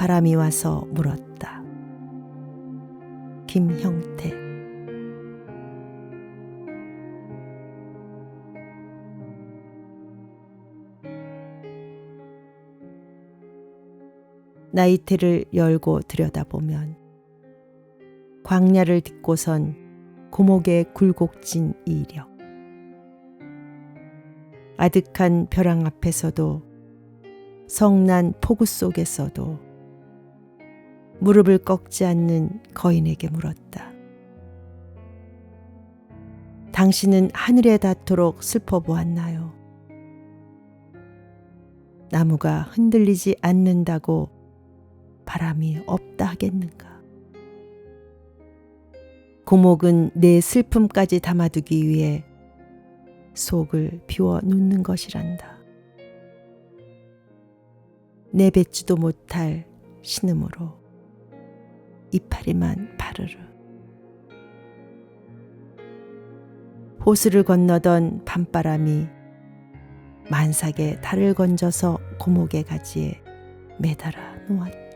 바람이 와서 물었다. 김형태. 나이테를 열고 들여다보면 광야를 딛고선 고목의 굴곡진 이력. 아득한 벼랑 앞에서도 성난 폭우 속에서도 무릎을 꺾지 않는 거인에게 물었다. 당신은 하늘에 닿도록 슬퍼 보았나요? 나무가 흔들리지 않는다고 바람이 없다 하겠는가? 고목은 내 슬픔까지 담아두기 위해 속을 비워 놓는 것이란다. 내뱉지도 못할 신음으로 이파리만 파르르. 호수를 건너던 밤바람이 만삭의 달을 건져서 고목의 가지에 매달아 놓았다.